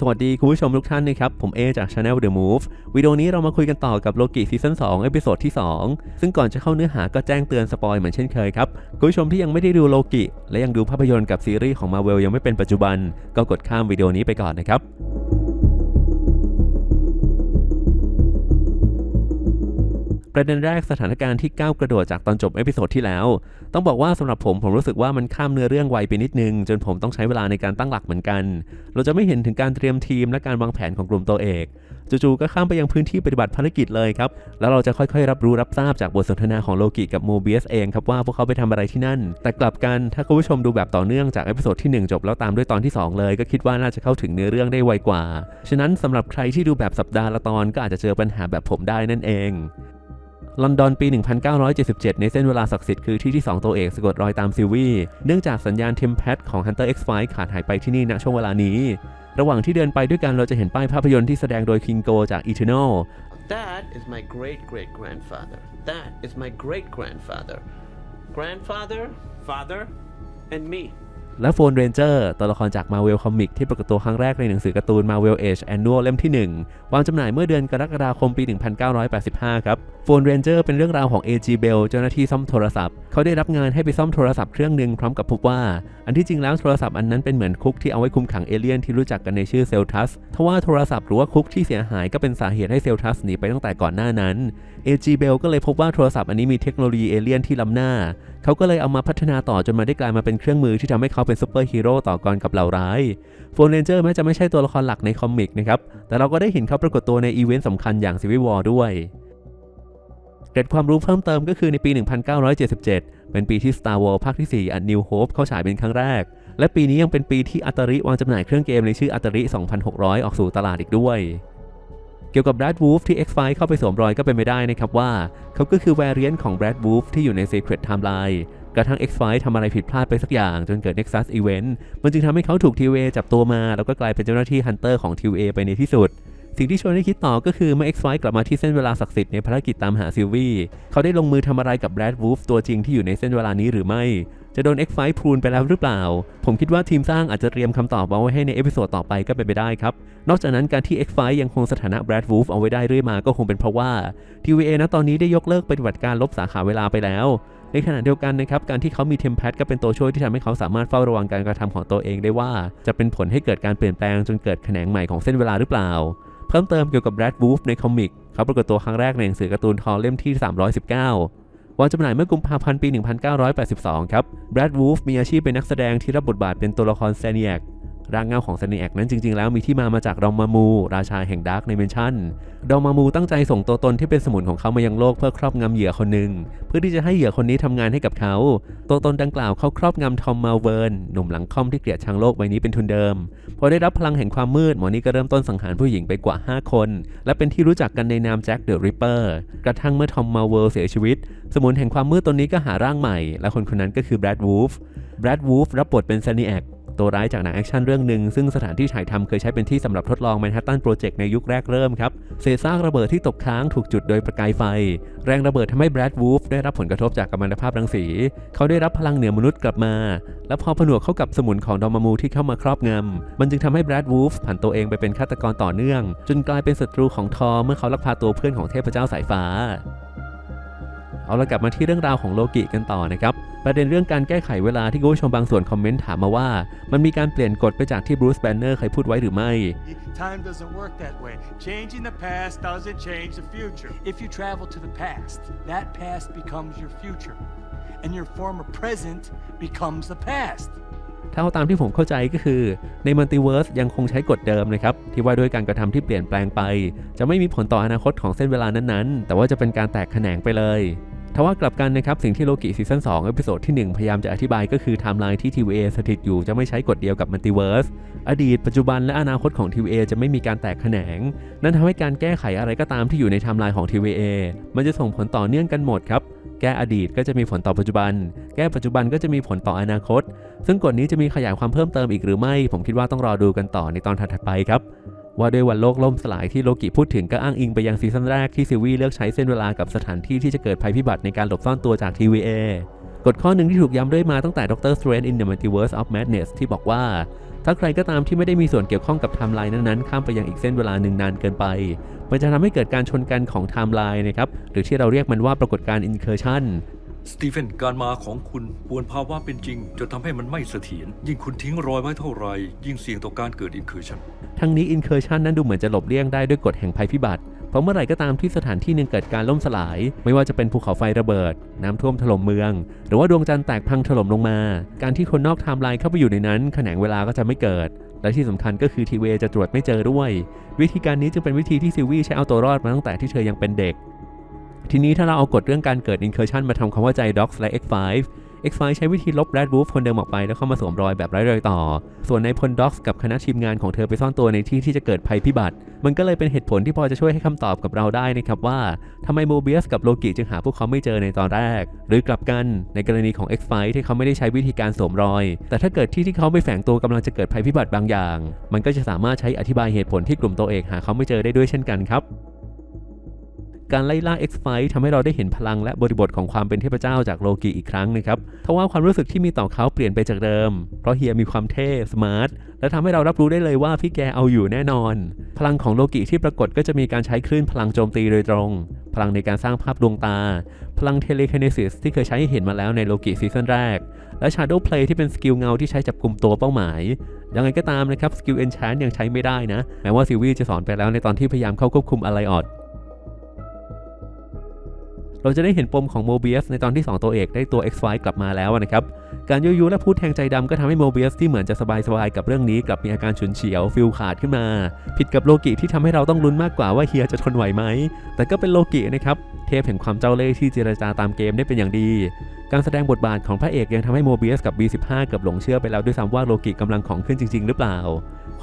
สวัสดีคุณผู้ชมทุกท่านนะครับ ผมเอจาก Channel The Move วิดีโอนี้เรามาคุยกันต่อกับโลกิซีซั่น2เอพิโซดที่ 2 ซึ่งก่อนจะเข้าเนื้อหาก็แจ้งเตือนสปอยเหมือนเช่นเคยครับ คุณผู้ชมที่ยังไม่ได้ดูโลกิ และยังดูภาพยนตร์กับซีรีส์ของ Marvel ยังไม่เป็นปัจจุบัน ก็กดข้ามวิดีโอนี้ไปก่อนนะครับ ประเด็นแรกสถานการณ์ที่ก้าวกระโดดจากตอนจบเอพิโซดที่แล้ว ต้องบอกว่าสำหรับผมผมรู้สึกว่ามันข้ามเนื้อเรื่องไวไปนิดนึง จนผมต้องใช้เวลาในการตั้งหลักเหมือนกัน เราจะไม่เห็นถึงการเตรียมทีมและการวางแผนของกลุ่มตัวเอกจู่ๆก็ข้ามไปยังพื้นที่ปฏิบัติภารกิจเลยครับ แล้วเราจะค่อยๆ รับรู้รับทราบจากบทสนทนาของโลกิกับโมเบียสเองครับว่าพวกเขาไปทำอะไรที่นั่น แต่กลับกันถ้าคุณผู้ชมดูแบบต่อเนื่องจากเอพิโซดที่ 1 จบแล้วตามด้วยตอนที่ 2 เลย ก็คิดว่าน่าจะเข้าถึงเนื้อเรื่องได้ไวกว่า ฉะนั้นสำหรับใครที่ดูแบบสัปดาห์ละตอนก็อาจจะเจอปัญหาแบบผมได้นั่นเอง ลอนดอนปี 1977 ในเส้นเวลาศักดิ์สิทธิ์คือที่ที่ 2 ตัวเอกสะกดรอยตามซิลวี่เนื่องจากสัญญาณเทมแพทของ Hunter X5 ขาดหายไปที่นี่ณช่วงเวลานี้ ระหว่างที่เดินไปด้วยกันเราจะเห็นป้ายภาพยนตร์ที่แสดงโดย King Go จาก Eternal That is my great great grandfather. That is my great grandfather. Grandfather, father, and me. และโฟนเรนเจอร์ตัวละครจาก Marvel Comic ที่ปรากฏตัวครั้งแรกในหนังสือการ์ตูน Marvel Age Annual เล่มที่ 1 วางจำหน่ายเมื่อเดือนกรกฎาคมปี 1985 ครับโฟนเรนเจอร์เป็นเรื่องราวของ A.G. Bell เจ้าหน้าที่ซ่อมโทรศัพท์ เขาได้รับงานให้ไปซ่อมโทรศัพท์เครื่องหนึ่งพร้อมกับพบว่า อันที่จริงแล้วโทรศัพท์อันนั้นเป็นเหมือนคุกที่เอาไว้คุมขังเอเลี่ยนที่รู้จักกันในชื่อเซลทัสทว่าโทรศัพท์หรือว่าคุกที่เสียหายก็เป็นสาเหตุให้เซลทัสหนีไปตั้งแต่ก่อนหน้านั้น A.G. Bell ก็เลยพบว่าโทรศัพท์อันนี้มีเทคโนโลยีเอเลี่ยนที่ล้ำหน้า เขาก็เลยเอามาพัฒนาต่อจนมาได้กลายมาเป็นเครื่องมือที่ทำให้เขาเป็นซูเปอร์ฮีโร่ต่อกรกับเหล่าร้ายโฟนเรนเจอร์แม้จะไม่ใช่ตัวละครหลักในคอมิกนะครับ แต่เราก็ได้เห็นเขาปรากฏตัวในอีเวนต์สำคัญอย่าง Civil War ด้วยเกร็ดความรู้เพิ่มเติมก็คือในปี 1977 เป็นปีที่ Star Wars ภาคที่4 A New Hope เข้าฉายเป็นครั้งแรก และปีนี้ยังเป็นปีที่อัตริวางจำหน่ายเครื่องเกมในชื่ออัตริ 2600 ออกสู่ตลาดอีกด้วย เกี่ยวกับ Brad Wolf ที่ X5 เข้าไปสวมรอยก็เป็นไม่ได้นะครับว่า เขาก็คือ variant ของ Brad Wolf ที่อยู่ใน Secret Timeline กระทั่ง X5 ทำอะไรผิดพลาดไปสักอย่าง จนเกิด Nexus Event มันจึงทำให้เขาถูก TVA จับตัวมา แล้วก็กลายเป็นเจ้าหน้าที่ Hunter ของ TVA ไปในที่สุด สิ่งที่ชวนให้คิดต่อก็คือเมื่อ X5 กลับมาที่เส้นเวลาศักดิ์สิทธิ์ในภารกิจตามหาซิลวี่เขาได้ลงมือทำอะไรกับ Brad Wolf ตัวจริงที่อยู่ในเส้นเวลานี้หรือไม่ จะโดน X5 พรูนไปแล้วหรือเปล่า ผมคิดว่าทีมสร้างอาจจะเตรียมคำตอบเอาไว้ให้ในเอพิโซดต่อไปก็เป็นไปได้ครับ นอกจากนั้นการที่ X5 ยังคงสถานะ Brad Wolf เอาไว้ได้เรื่อยมาก็คงเป็นเพราะว่า TVA ณตอนนี้ได้ยกเลิกปฏิบัติการลบสาขาเวลาไปแล้ว ในขณะเดียวกันนะครับ การที่เขามีเทมแพดก็เป็นตัวช่วยที่ทำให้เขาสามารถเฝ้าระวังการกระทำของตัวเองได้ว่า จะเป็นผลให้เกิดการเปลี่ยนแปลงจนเกิดแขนงใหม่ของเส้นเวลาหรือเปล่า เพิ่มเติมเกี่ยวกับ Brad Wolf ในคอมิกเขาปรากฏตัวครั้งแรกในหนังสือการ์ตูนทอเล่มที่ 319 วางจำหน่ายเมื่อกุมภาพันธ์ปี 1982 ครับ แบรดวูฟมีอาชีพเป็นนักแสดงที่รับบทบาทเป็นตัวละครแซเนียก ร่างเงาของซเนียกนั้นจริงๆ แล้วมีที่มามาจากดองมามู ราชาแห่งดาร์กในเมนชั่น ดองมามูตั้งใจส่งตัวตนที่เป็นสมุนของเขามายังโลกเพื่อครอบงำเหยื่อคนหนึ่งเพื่อที่จะให้เหยื่อคนนี้ทำงานให้กับเขา ตัวตนดังกล่าวเขาครอบงำทอมมาเวิร์นหนุ่มหลังค่อมที่เกลียดชังโลกใบนี้เป็นทุนเดิม พอได้รับพลังแห่งความมืดหมอนี่ก็เริ่มต้นสังหารผู้หญิงไปกว่า 5 คน และเป็นที่รู้จักกันในนามแจ็คเดอะริปเปอร์กระทั่งเมื่อทอมมาเวิร์นเสียชีวิต สมุนแห่งความมืดตนนี้ก็หาร่างใหม่ และคนคนนั้นก็คือแบรดวูฟแบรดวูฟรับบทเป็นซนิแอก ตัวร้ายจากหนังแอคชั่นเรื่องหนึ่งซึ่งสถานที่ถ่ายทำเคยใช้เป็นที่สำหรับทดลองแมนฮัตตันโปรเจกต์ในยุคแรกเริ่มครับ เศษซากระเบิดที่ตกค้างถูกจุดโดยประกายไฟ แรงระเบิดทำให้แบรดวูฟได้รับผลกระทบจากกัมมันตภาพรังสี เขาได้รับพลังเหนือมนุษย์กลับมา และพอผนวกเข้ากับสมุนของดอมมามูที่เข้ามาครอบงำมันจึงทำให้แบรดวูฟผันตัวเองไปเป็นฆาตกรต่อเนื่อง จนกลายเป็นศัตรูของทอเมื่อเขาลักพาตัวเพื่อนของเทพเจ้าสายฟ้า เอาละกลับมาที่เรื่องราวของโลกิกันต่อนะครับ ประเด็นเรื่องการแก้ไขเวลาที่คุณผู้ชมบางส่วนคอมเมนต์ถามมาว่า มันมีการเปลี่ยนกฎไปจากที่บรูซแบนเนอร์เคยพูดไว้หรือไม่ Time doesn't work that way. Changing the past doesn't change the future. If you travel to the past, that past becomes your future. And your former present becomes the past. ถ้าเอาตามที่ผมเข้าใจก็คือในมัลติเวิร์สยังคงใช้กฎเดิมนะครับ ที่ว่าด้วยการกระทำที่เปลี่ยนแปลงไป จะไม่มีผลต่ออนาคตของเส้นเวลานั้นๆ แต่ว่าจะเป็นการแตกแขนงไปเลยทว่ากลับกันนะครับ สิ่งที่โลกิซีซั่น2เอพิโซดที่ 1 พยายามจะอธิบายก็คือไทม์ไลน์ที่ TVA สถิตอยู่จะไม่ใช้กฎเดียวกับมัลติเวิร์ส อดีตปัจจุบันและอนาคตของ TVA จะไม่มีการแตกแขนง นั่นทำให้การแก้ไขอะไรก็ตามที่อยู่ในไทม์ไลน์ของ TVA มันจะส่งผลต่อเนื่องกันหมดครับ แก้อดีตก็จะมีผลต่อปัจจุบัน แก้ปัจจุบันก็จะมีผลต่ออนาคต ซึ่งกฎนี้จะมีขยายความเพิ่มเติมอีกหรือไม่ ผมคิดว่าต้องรอดูกันต่อในตอนถัดไปครับว่าด้วยวันโลกล่มสลายที่โลกิพูดถึงก็อ้างอิงไปยังซีซั่นแรกที่ซิวี่เลือกใช้เส้นเวลากับสถานที่ที่จะเกิดภัยพิบัติในการหลบซ่อนตัวจาก TVA กฎข้อหนึ่งที่ถูกย้ำด้วยมาตั้งแต่ Doctor Strange in the Multiverse of Madness ที่บอกว่า ถ้าใครก็ตามที่ไม่ได้มีส่วนเกี่ยวข้องกับไทม์ไลน์นั้นๆ ข้ามไปยังอีกเส้นเวลาหนึ่งนานเกินไป มันจะทำให้เกิดการชนกันของไทม์ไลน์นะครับ หรือที่เราเรียกมันว่าปรากฏการณ์ incursion สตีเฟนการมาของคุณปวนภาวะเป็นจริงจนทำให้มันไม่เสถียรยิ่งคุณทิ้งรอยไว้เท่าไหรยิ่งเสี่ยงต่อการเกิดอินคืชันทั้งนี้ incursion นั้นดูเหมือนจะหลบเลี่ยงได้ด้วยกฎแห่งภัยพิบัติเพ ราะเมื่อไหร่ก็ตามที่สถานที่หนึ่งเกิดการล่มสลาย ไม่ว่าจะเป็นภูเขาไฟระเบิด น้ำท่วมถล่มเมือง หรือว่าดวงจันทร์แตกพังถล่มลงมา การที่คนนอกไทม์ไลน์เข้าไปอยู่ในนั้นแขนงเวลาก็จะไม่เกิด และที่สำคัญก็คือทีเวจะตรวจไม่เจอด้วย วิธีการนี้จึงเป็นวิธีที่ซิลวี่ใช้เอาตัวรอดมาตั้งแต่ที่เธอยังเป็นเด็ก ทีนี้ถ้าเราเอากฎเรื่องการเกิด incursion มาทำความเข้าใจ Docs และ X5 X5 ใช้วิธีลบ Red Wolf คนเดิมออกไปแล้วเข้ามาสวมรอยแบบไร้รอยต่อ ส่วนในพล Docs กับคณะทีมงานของเธอไปซ่อนตัวในที่ที่จะเกิดภัยพิบัติ มันก็เลยเป็นเหตุผลที่พอจะช่วยให้คำตอบกับเราได้นะครับว่าทำไมโมเบียสกับโลกิจึงหาพวกเขาไม่เจอในตอนแรก หรือกลับกันในกรณีของ X5 ที่เขาไม่ได้ใช้วิธีการสวมรอย แต่ถ้าเกิดที่ที่เขาไปแฝงตัวกำลังจะเกิดภัยพิบัติบางอย่าง มันก็จะสามารถใช้อธิบายเหตุผลที่กลุ่มตัวเอกหาเขาไม่เจอได้ด้วยเช่นกันครับ การไล่ล่า X5 ทำให้เราได้เห็นพลังและบริบทของความเป็นเทพเจ้าจากโลกีอีกครั้งนะครับทว่าความรู้สึกที่มีต่อเขาเปลี่ยนไปจากเดิม เพราะเฮียมีความเท่สมาร์ทและทำให้เรารับรู้ได้เลยว่าพี่แกเอาอยู่แน่นอน พลังของโลกิที่ปรากฏก็จะมีการใช้คลื่นพลังโจมตีโดยตรง พลังในการสร้างภาพดวงตา พลังเทเลค i นซิสที่เคยใช้ให้เห็นมาแล้วในโลกิซีซั่นแรก และ Shadow Play ที่เป็นสกิลเงาที่ใช้จับกลุ่มตัวเป้าหมายยังไงก็ตามนะครับสกิล Enchant ยังใช้ไม่ได้นะ แม้ว่าซิลวี่จะสอนไปแล้วในตอนที่พยายามเข้าควบคุมอะไรออด เราจะได้เห็นปมของโมเบียสในตอนที่ 2 ตัวเอกได้ตัว X5 กลับมาแล้วนะครับ การยุยุและพูดแทงใจดำก็ทำให้โมเบียสที่เหมือนจะสบายๆกับเรื่องนี้กลับมีอาการฉุนเฉียวฟิลขาดขึ้นมา ผิดกับโลกิที่ทำให้เราต้องลุ้นมากกว่าว่าเฮียจะทนไหวไหม แต่ก็เป็นโลกินะครับเทพแห่งความเจ้าเล่ห์ที่เจรจาตามเกมได้เป็นอย่างดี การแสดงบทบาทของพระเอกยังทำให้โมเบียสกับ B15 เกือบหลงเชื่อไปแล้วด้วยซ้ำว่าโลกิกำลังของขึ้นจริง ๆ หรือเปล่า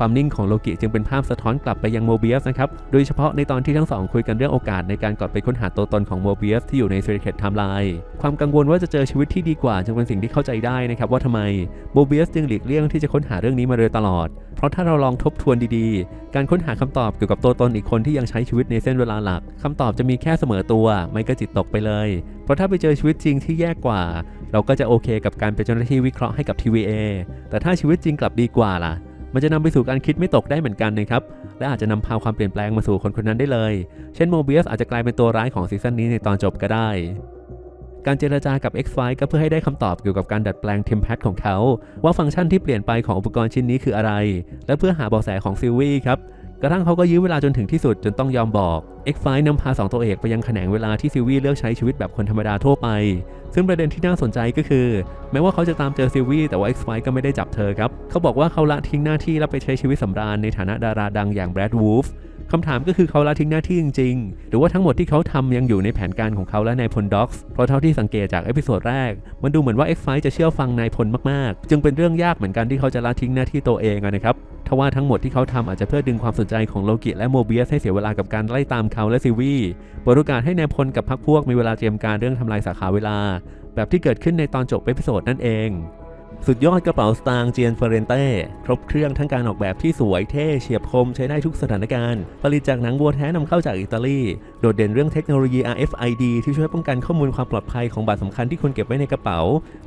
ความนิ่งของโลกิจึงเป็นภาพสะท้อนกลับไปยังโมเบียสนะครับ โดยเฉพาะในตอนที่ทั้งสองคุยกันเรื่องโอกาสในการกลับไปค้นหาตัวตนของโมเบียสที่อยู่ใน Secret Timeline ความกังวลว่าจะเจอชีวิตที่ดีกว่าจึงเป็นสิ่งที่เข้าใจได้นะครับว่าทำไมโมเบียสจึงหลีกเลี่ยงที่จะค้นหาเรื่องนี้มาโดยตลอด เพราะถ้าเราลองทบทวนดีๆ การค้นหาคำตอบเกี่ยวกับตัวตนอีกคนที่ยังใช้ชีวิตในเส้นเวลาหลักคำตอบจะมีแค่เสมอตัว ไม่ก็จิตตกไปเลย เพราะถ้าไปเจอชีวิตจริงที่แย่กว่า เราก็จะโอเคกับการเป็นเจ้าหน้าที่วิเคราะห์ให้กับ TVA แต่ถ้าชีวิตจริงกลับดีกว่าล่ะ มันจะนำไปสู่การคิดไม่ตกได้เหมือนกันนะครับ และอาจจะนำพาความเปลี่ยนแปลงมาสู่คนคนนั้นได้เลย เช่นโมเบียสอาจจะกลายเป็นตัวร้ายของซีซั่นนี้ในตอนจบก็ได้ การเจรจากับ X5 ก็เพื่อให้ได้คำตอบเกี่ยวกับการดัดแปลงเทมเพลตของเขา ว่าฟังก์ชันที่เปลี่ยนไปของอุปกรณ์ชิ้นนี้คืออะไร และเพื่อหาเบาะแสของซิลวี่ครับ กระทั่งเขาก็ยื้อเวลาจนถึงที่สุดจนต้องยอมบอก X5 นำพาสองตัวเอกไปยังแขนงเวลาที่ซิลวี่เลือกใช้ชีวิตแบบคนธรรมดาทั่วไป ซึ่งประเด็นที่น่าสนใจก็คือ แม้ว่าเขาจะตามเจอซิลวี่แต่ว่า X5 ก็ไม่ได้จับเธอครับ เขาบอกว่าเขาละทิ้งหน้าที่แล้วไปใช้ชีวิตสำราญในฐานะดาราดังอย่างแบรดวูฟ คำถามก็คือเขาละทิ้งหน้าที่จริงๆ หรือว่าทั้งหมดที่เขาทำยังอยู่ในแผนการของเขาและนายพลด็อกส์เพราะเท่าที่สังเกตจากเอพิโซดแรก มันดูเหมือนว่า X5 จะเชื่อฟังนายพลมากๆ จึงเป็นเรื่องยากเหมือนกันที่เขาจะละทิ้งหน้าที่ตัวเองนะครับทว่าทั้งหมดที่เขาทำอาจจะเพื่อดึงความสนใจของโลกิและโมเบียสให้เสียเวลากับการไล่ตามเขาและซิวีเปิดโอกาสให้นายพลกับพรรคพวกมีเวลาเตรียมการเรื่องทำลายสาขาเวลา แบบที่เกิดขึ้นในตอนจบเอพิโซดนั่นเอง สุดยอดกระเป๋าสตางค์เจียนเฟเรนเต้ครบเครื่องทั้งการออกแบบที่สวยเท่เฉียบคมใช้ได้ทุกสถานการณ์ ผลิตจากหนังวัวแท้นำเข้าจากอิตาลี โดดเด่นเรื่องเทคโนโลยี RFID ที่ช่วยป้องกันข้อมูลความปลอดภัยของบัตรสำคัญที่ควรเก็บไว้ในกระเป๋า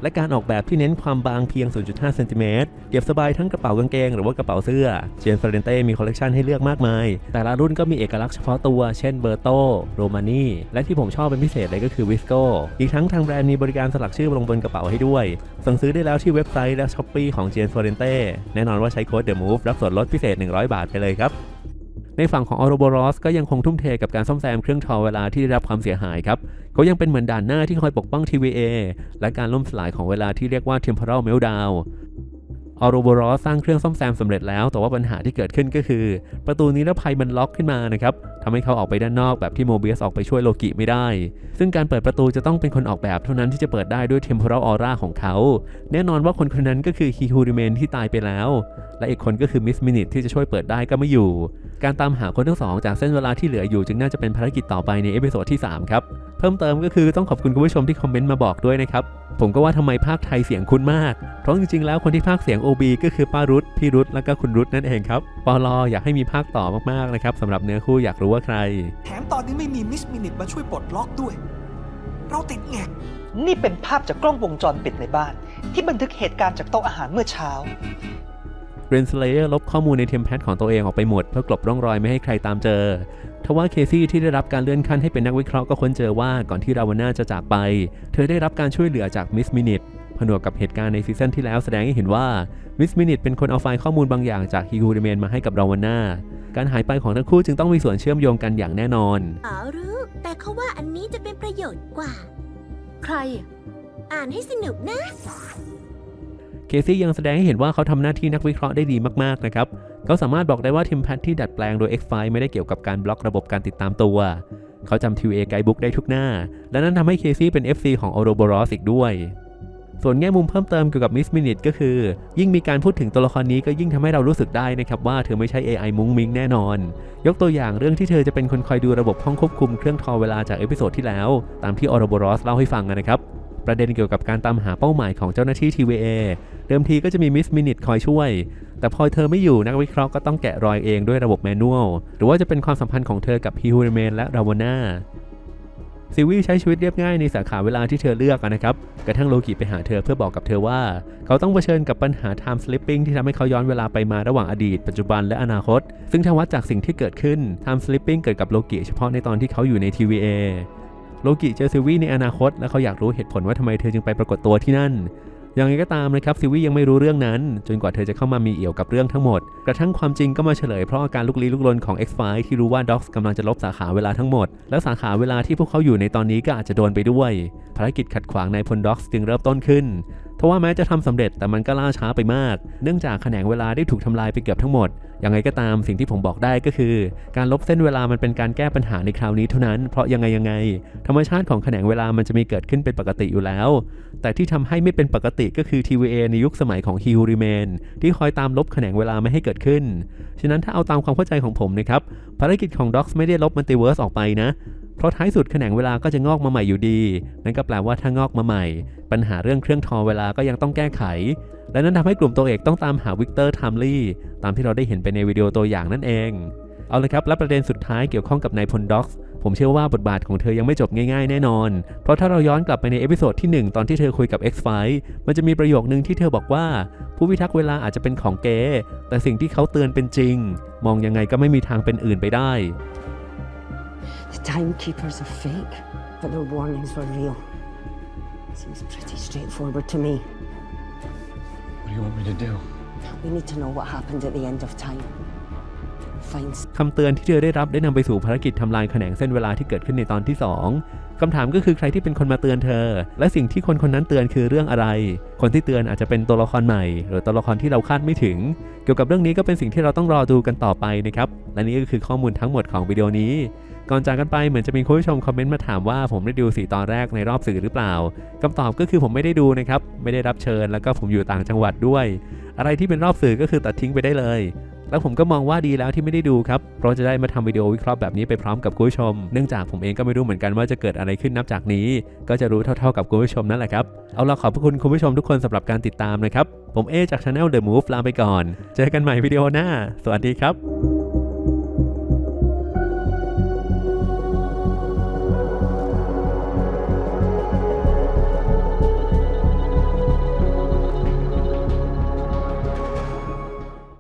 และการออกแบบที่เน้นความบางเพียง 0.5 เซนติเมตร เก็บสบายทั้งกระเป๋ากางเกงหรือว่ากระเป๋าเสื้อ เจนเฟรนเต้มีคอลเลกชันให้เลือกมากมาย แต่ละรุ่นก็มีเอกลักษณ์เฉพาะตัว เช่นเบอร์โตโรมานีและที่ผมชอบเป็นพิเศษเลยก็คือวิสโกอีกทั้งทางแบรนด์มีบริการสลักชื่อลงบนกระเป๋าให้ด้วย สั่งซื้อได้แล้วที่เว็บไซต์และช้อปปี้ของเจนเฟรนเต้แน่นอนว่าใช้โค้ด The Move รับส่วนลดพิเศษ 100 บาทไปเลยครับ ในฝั่งของออโรโบรอสก็ยังคงทุ่มเทกับการซ่อมแซมเครื่องทอเวลาที่ได้รับความเสียหายครับเขายังเป็นเหมือนด่านหน้าที่คอยปกป้อง TVA และการล่มสลายของเวลาที่เรียกว่า Temporal Meltdown ออโรโบรอสร้างเครื่องซ่อมแซมสำเร็จแล้ว แต่ว่าปัญหาที่เกิดขึ้นก็คือ ประตูนิรภัยมันล็อกขึ้นมานะครับทำให้เขาออกไปด้านนอกแบบที่โมเบียสออกไปช่วยโลกิไม่ได้ ซึ่งการเปิดประตูจะต้องเป็นคนออกแบบเท่านั้นที่จะเปิดได้ด้วย Temporal Aura ของเขา แน่นอนว่าคนคนนั้นก็คือฮีฮูริเมนที่ตายไปแล้ว และอีกคนก็คือมิสมินิทที่จะช่วยเปิดได้ก็ไม่อยู่ การตามหาคนทั้งสองจากเส้นเวลาที่เหลืออยู่จึงน่าจะเป็นภารกิจต่อไปในเอพิโซดที่3ครับ พิ่มเติมก็คือต้องขอบคุณคุณผู้ชมที่คอมเมนต์มาบอกด้วยนะครับ ผมก็ว่าทำไมภาคไทยเสียงคุ้นมาก เพราะจริงๆ แล้วคนที่ภาคเสียง OB ก็คือป้ารุธพี่รุธแล้วก็คุณรุธนั่นเองครับปอลออยากให้มีภาคต่อมากๆนะครับสำหรับเนื้อคู่อยากรู้ว่าใคร แถมตอนนี้ไม่มีมิสมินิทมาช่วยปลดล็อกด้วย เราติดแงกนี่เป็นภาพจากกล้องวงจรปิดในบ้าน ที่บันทึกเหตุการณ์จากโต๊ะอาหารเมื่อเช้าเรนสเลเยอร์ลบข้อมูลในเทมแพดของตัวเองออกไปหมด เพื่อกลบร่องรอยไม่ให้ใครตามเจอ ทว่าเคซี่ที่ได้รับการเลื่อนขั้นให้เป็นนักวิเคราะห์ก็ค้นเจอว่าก่อนที่ราวาน่าจะจากไป เธอได้รับการช่วยเหลือจากมิสมินิทผนวกกับเหตุการณ์ในซีซั่นที่แล้วแสดงให้เห็นว่ามิสมินิทเป็นคนเอาไฟล์ข้อมูลบางอย่างจากฮิกูเดเมนมาให้กับราวาน่าการหายไปของทั้งคู่จึงต้องมีส่วนเชื่อมโยงกันอย่างแน่นอนอ๋อรู้แต่เขาว่าอันนี้จะเป็นประโยชน์กว่า ใคร อ่านให้สนุกนะ เคซี่ยังแสดงให้เห็นว่าเขาทำหน้าที่นักวิเคราะห์ได้ดีมากๆนะครับเขาสามารถบอกได้ว่าทิมแพทที่ดัดแปลงโดย X-File ไม่ได้เกี่ยวกับการบล็อกระบบการติดตามตัว เขาจำ TVA Guidebook ได้ทุกหน้า และนั่นทำให้เคซี่เป็น FC ของ Ouroboros อีกด้วยส่วนแง่มุมเพิ่มเติมเกี่ยวกับ Miss Minute ก็คือ ยิ่งมีการพูดถึงตัวละครนี้ก็ยิ่งทำให้เรารู้สึกได้นะครับว่าเธอไม่ใช่ AI มุ้งมิ้งแน่นอน ยกตัวอย่างเรื่องที่เธอจะเป็นคนคอยดูระบบห้องควบคุมเครื่องทอเวลาจากเอพิโซดที่แล้ว ตามที่ Ouroboros เล่าให้ฟังนะครับ ประเด็นเกี่ยวกับการตามหาเป้าหมายของเจ้าหน้าที่ TVA เดิมทีก็จะมีมิสมินิทคอยช่วย แต่พอเธอไม่อยู่นักวิเคราะห์ก็ต้องแกะรอยเองด้วยระบบแมนนวลหรือว่าจะเป็นความสัมพันธ์ของเธอกับฮิฮูเรเมนและราวาน่าซิวี่ใช้ชีวิตเรียบง่ายในสาขาเวลาที่เธอเลือกนะครับ กระทั่งโลกิไปหาเธอเพื่อบอกกับเธอว่า เขาต้องเผชิญกับปัญหา time slipping ที่ทำให้เขาย้อนเวลาไปมาระหว่างอดีต ปัจจุบันและอนาคต ซึ่งถ้าวัดจากสิ่งที่เกิดขึ้น time slipping เกิดกับโลกิเฉพาะในตอนที่เขาอยู่ใน TVA โลกิเจอซิวีในอนาคต และเขาอยากรู้เหตุผลว่าทำไมเธอจึงไปปรากฏตัวที่นั่นอย่างไรก็ตามนะครับซิวียังไม่รู้เรื่องนั้น จนกว่าเธอจะเข้ามามีเอี่ยวกับเรื่องทั้งหมด กระทั่งความจริงก็มาเฉลยเพราะอาการลุกลี้ลุกลนของ X-File ที่รู้ว่าด็อกส์กำลังจะลบสาขาเวลาทั้งหมด และสาขาเวลาที่พวกเขาอยู่ในตอนนี้ก็อาจจะโดนไปด้วย ภารกิจขัดขวางนายพลด็อกส์จึงเริ่มต้นขึ้น ทว่าแม้จะทำสำเร็จแต่มันก็ล่าช้าไปมาก เนื่องจากแขนงเวลาได้ถูกทำลายไปเกือบทั้งหมด ยังไงก็ตามสิ่งที่ผมบอกได้ก็คือ การลบเส้นเวลามันเป็นการแก้ปัญหาในคราวนี้เท่านั้น เพราะยังไงยังไง ธรรมชาติของแขนงเวลามันจะมีเกิดขึ้นเป็นปกติอยู่แล้ว แต่ที่ทำให้ไม่เป็นปกติก็คือ TVA ในยุคสมัยของฮิวริเมนที่คอยตามลบแขนงเวลาไม่ให้เกิดขึ้น ฉะนั้นถ้าเอาตามความเข้าใจของผมนะครับ ภารกิจของด็อกส์ไม่ได้ลบมัลติเวิร์สออกไปนะ เพราะท้ายสุดแขนงเวลาก็จะงอกมาใหม่อยู่ดี นั่นก็แปลว่าถ้างอกมาใหม่ ปัญหาเรื่องเครื่องทอเวลาก็ยังต้องแก้ไข และนั่นทำให้กลุ่มตัวเอกต้องตามหาวิกเตอร์ไทมลี่ตามที่เราได้เห็นไปในวิดีโอตัวอย่างนั่นเอง เอาเลยครับ และประเด็นสุดท้ายเกี่ยวข้องกับนายพลด็อกส์ผมเชื่อว่าบทบาทของเธอยังไม่จบง่ายๆแน่นอน เพราะถ้าเราย้อนกลับไปในเอพิโซดที่ 1 ตอนที่เธอคุยกับ x f i มันจะมีประโยคนึงที่เธอบอกว่า ผู้พิทักษ์เวลาอาจจะเป็นของเก๋แต่สิ่งที่เขาเตือนเป็นจริง มองยังไงก็ไม่มีทางเป็นอื่นไปได้ timekeepers are fake, but their warnings were real. Seems pretty straightforward to me. What do you want me to do? We need to know what happened at the end of time. Find คำเตือนที่เธอได้รับได้นำไปสู่ภารกิจทำลายแขนงเส้นเวลาที่เกิดขึ้นในตอนที่ 2 คำถามก็คือใครที่เป็นคนมาเตือนเธอ และสิ่งที่คนคนนั้นเตือนคือเรื่องอะไร คนที่เตือนอาจจะเป็นตัวละครใหม่ หรือตัวละครที่เราคาดไม่ถึง เกี่ยวกับเรื่องนี้ก็เป็นสิ่งที่เราต้องรอดูกันต่อไปนะครับ และนี่ก็คือข้อมูลทั้งหมดของวิดีโอนี้ ก่อนจากกันไปเหมือนจะมีคุณผู้ชมคอมเมนต์มาถามว่าผมได้ดูสีตอนแรกในรอบสื่อหรือเปล่าคำตอบก็คือผมไม่ได้ดูนะครับ ไม่ได้รับเชิญแล้วก็ผมอยู่ต่างจังหวัดด้วย อะไรที่เป็นรอบสื่อก็คือตัดทิ้งไปได้เลย แล้วผมก็มองว่าดีแล้วที่ไม่ได้ดูครับ เพราะจะได้มาทำวิดีโอวิเคราะห์แบบนี้ไปพร้อมกับคุณผู้ชม เนื่องจากผมเองก็ไม่รู้เหมือนกันว่าจะเกิดอะไรขึ้นนับจากนี้ ก็จะรู้เท่า ๆกับคุณผู้ชมนั่นแหละครับ เอาละขอบพระคุณคุณผู้ชมทุกคนสำหรับการติดตามนะครับ ผมเอจาก Channel The Move ลาไปก่อน เจอกันใหม่วิดีโอหน้า สวัสดีครับ